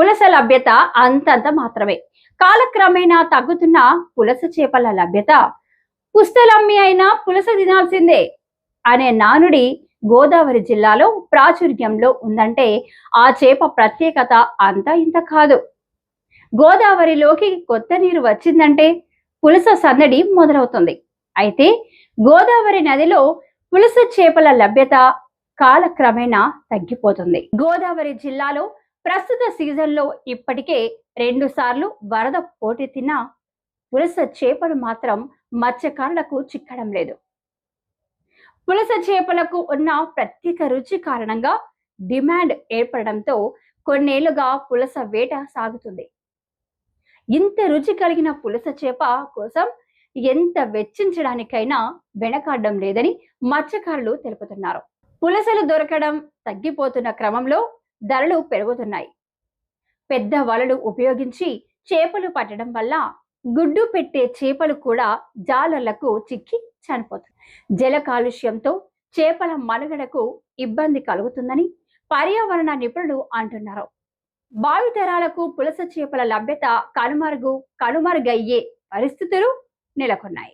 పులస లభ్యత అంతంత మాత్రమే. కాలక్రమేణా తగ్గుతున్న పులస చేపల లభ్యత. పుస్తలమ్మి అయినా పులస తినాల్సిందే అనే నానుడి గోదావరి జిల్లాలో ప్రాచుర్యంలో ఉందంటే ఆ చేప ప్రత్యేకత అంత ఇంత కాదు. గోదావరిలోకి కొత్త నీరు వచ్చిందంటే పులస సందడి మొదలవుతుంది. అయితే గోదావరి నదిలో పులస చేపల లభ్యత కాలక్రమేణా తగ్గిపోతుంది. గోదావరి జిల్లాలో ప్రస్తుత సీజన్లో ఇప్పటికే రెండుసార్లు వరద వరద పోటెత్తిన పులస చేపలు మాత్రం మత్స్యకారులకు చిక్కడం లేదు. పులస చేపలకు ఉన్న ప్రత్యేక రుచి కారణంగా డిమాండ్ ఏర్పడడంతో కొన్నేళ్ళుగా పులస వేట సాగుతుంది. ఇంత రుచి కలిగిన పులస చేప కోసం ఎంత వెచ్చించడానికైనా వెనకాడడం లేదని మత్స్యకారులు తెలుపుతున్నారు. పులసలు దొరకడం తగ్గిపోతున్న క్రమంలో ధరలు పెరుగుతున్నాయి. పెద్ద వలలు ఉపయోగించి చేపలు పట్టడం వల్ల గుడ్డు పెట్టే చేపలు కూడా జాలర్లకు చిక్కి చనిపోతాయి. జల కాలుష్యంతో చేపల మనుగడకు ఇబ్బంది కలుగుతుందని పర్యావరణ నిపుణులు అంటున్నారు. భావితరాలకు పులస చేపల లభ్యత కనుమరుగు కనుమరుగయ్యే పరిస్థితులు నెలకొన్నాయి.